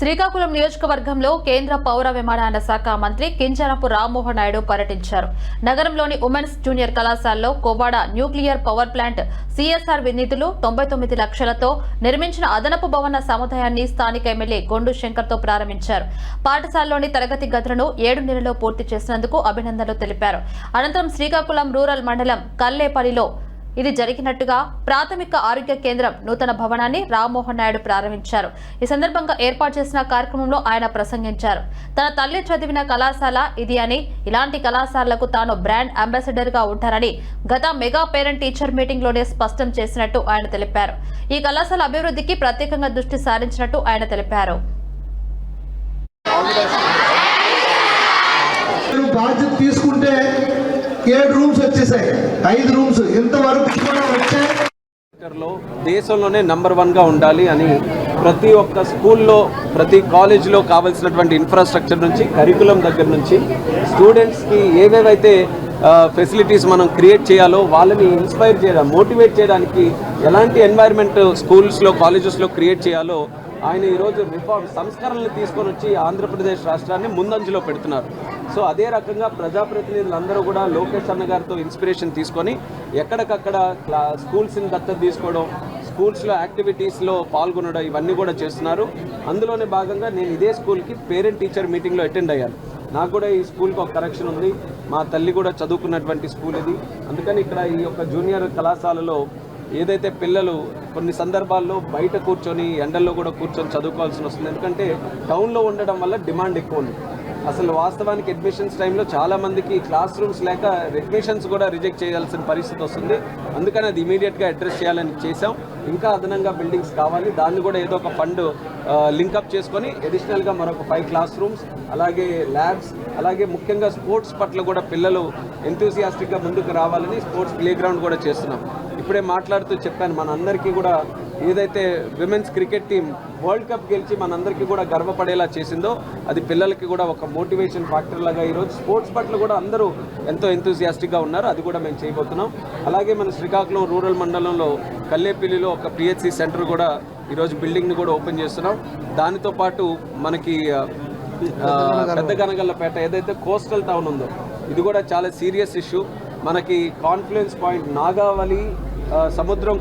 శ్రీకాకుళం నియోజకవర్గంలో కేంద్ర పౌర విమానయాన శాఖ మంత్రి కింజరపు రామ్మోహన్ నాయుడు పర్యటించారు. నగరంలోని ఉమెన్స్ జూనియర్ కళాశాలలో Kovvada nuclear power plant CSR నిధులు తొంభై తొమ్మిది లక్షలతో నిర్మించిన అదనపు భవన సముదాయాన్ని స్థానిక ఎమ్మెల్యే గొండు శంకర్తో ప్రారంభించారు. పాఠశాలలోని తరగతి గదులను ఏడు నెలల్లో పూర్తి చేసినందుకు అభినందనలు తెలిపారు. అనంతరం శ్రీకాకుళం రూరల్ మండలం కల్లేపల్లిలో ఇది జరిగినట్టుగా ప్రాథమిక ఆరోగ్య కేంద్రం నూతన భవనాన్ని రామ్మోహన్ నాయుడు ప్రారంభించారు. ఈ సందర్భంగా ఏర్పాటు చేసిన కార్యక్రమంలో ఆయన ప్రసంగించారు. తన తల్లి చదివిన కళాశాల ఇది అని ఇలాంటి కళాశాలలకు తాను బ్రాండ్ అంబాసిడర్గా ఉంటారని గత మెగా పేరెంట్ టీచర్ మీటింగ్లోనే స్పష్టం చేసినట్టు ఆయన తెలిపారు. ఈ కళాశాల అభివృద్ధికి ప్రత్యేకంగా దృష్టి సారించినట్టు ఆయన తెలిపారు. బాధ్యత తీసుకుంటే ఏడు రూమ్స్ వచ్చేసాయి. ఐదు రూమ్స్. ఇంతవరకు వచ్చాయి లో దేశంలోనే నంబర్ వన్గా ఉండాలి అని ప్రతి ఒక్క స్కూల్లో ప్రతి కాలేజీలో కావాల్సినటువంటి ఇన్ఫ్రాస్ట్రక్చర్ నుంచి కరికులం దగ్గర నుంచి స్టూడెంట్స్కి ఏవేవైతే ఫెసిలిటీస్ మనం క్రియేట్ చేయాలో వాళ్ళని ఇన్స్పైర్ చేయడం మోటివేట్ చేయడానికి ఎలాంటి ఎన్వైర్న్మెంట్ స్కూల్స్లో కాలేజెస్లో క్రియేట్ చేయాలో ఆయన ఈరోజు రిఫార్మ్ సంస్కరణలు తీసుకొని వచ్చి ఆంధ్రప్రదేశ్ రాష్ట్రాన్ని ముందంజలో పెడుతున్నారు. సో అదే రకంగా ప్రజాప్రతినిధులందరూ కూడా లోకేష్ అన్న గారితో ఇన్స్పిరేషన్ తీసుకొని ఎక్కడికక్కడ స్కూల్స్ని దత్తత తీసుకోవడం స్కూల్స్లో యాక్టివిటీస్లో పాల్గొనడం ఇవన్నీ కూడా చేస్తున్నారు. అందులోనే భాగంగా నేను ఇదే స్కూల్కి పేరెంట్ టీచర్ మీటింగ్లో అటెండ్ అయ్యాను. నాకు కూడా ఈ స్కూల్కి ఒక కరెక్షన్ ఉంది. మా తల్లి కూడా చదువుకున్నటువంటి స్కూల్ ఇది. అందుకని ఇక్కడ ఈ యొక్క జూనియర్ కళాశాలలో ఏదైతే పిల్లలు కొన్ని సందర్భాల్లో బయట కూర్చొని ఎండల్లో కూడా కూర్చొని చదువుకోవాల్సి వస్తుంది. ఎందుకంటే టౌన్లో ఉండడం వల్ల డిమాండ్ ఎక్కువ ఉంది. అసలు వాస్తవానికి అడ్మిషన్స్ టైంలో చాలామందికి క్లాస్ రూమ్స్ లేక అడ్మిషన్స్ కూడా రిజెక్ట్ చేయాల్సిన పరిస్థితి వస్తుంది. అందుకని అది ఇమీడియట్గా అడ్రస్ చేయాలని చేసాం ఇంకా అదనంగా బిల్డింగ్స్ కావాలి. దాన్ని కూడా ఏదో ఒక ఫండ్ లింకప్ చేసుకొని అడిషనల్గా మరొక ఫైవ్ క్లాస్ రూమ్స్ అలాగే ల్యాబ్స్ అలాగే ముఖ్యంగా స్పోర్ట్స్ పట్ల కూడా పిల్లలు ఎంతూసియాస్టిక్గా ముందుకు రావాలని స్పోర్ట్స్ ప్లే గ్రౌండ్ కూడా చేస్తున్నాం. ఇప్పుడే మాట్లాడుతూ చెప్పాను మన అందరికీ కూడా ఏదైతే women's cricket team world cup గెలిచి మనందరికీ కూడా గర్వపడేలా చేసిందో అది పిల్లలకి కూడా ఒక మోటివేషన్ ఫ్యాక్టర్ లాగా ఈరోజు స్పోర్ట్స్ పట్ల కూడా అందరూ ఎంతో ఎంతూసియాస్టిక్గా ఉన్నారు. అది కూడా మేము చేయబోతున్నాం. అలాగే మన శ్రీకాకుళం రూరల్ మండలంలో కల్లేపల్లిలో ఒక పిహెచ్సి సెంటర్ కూడా ఈరోజు బిల్డింగ్ని కూడా ఓపెన్ చేస్తున్నాం. దానితో పాటు మనకి ఆ, పెద్ద గనగల్లపేట ఏదైతే కోస్టల్ టౌన్ ఉందో ఇది కూడా చాలా సీరియస్ ఇష్యూ. మనకి కాన్ఫ్లుయెన్స్ పాయింట్ నాగావళి సముద్రం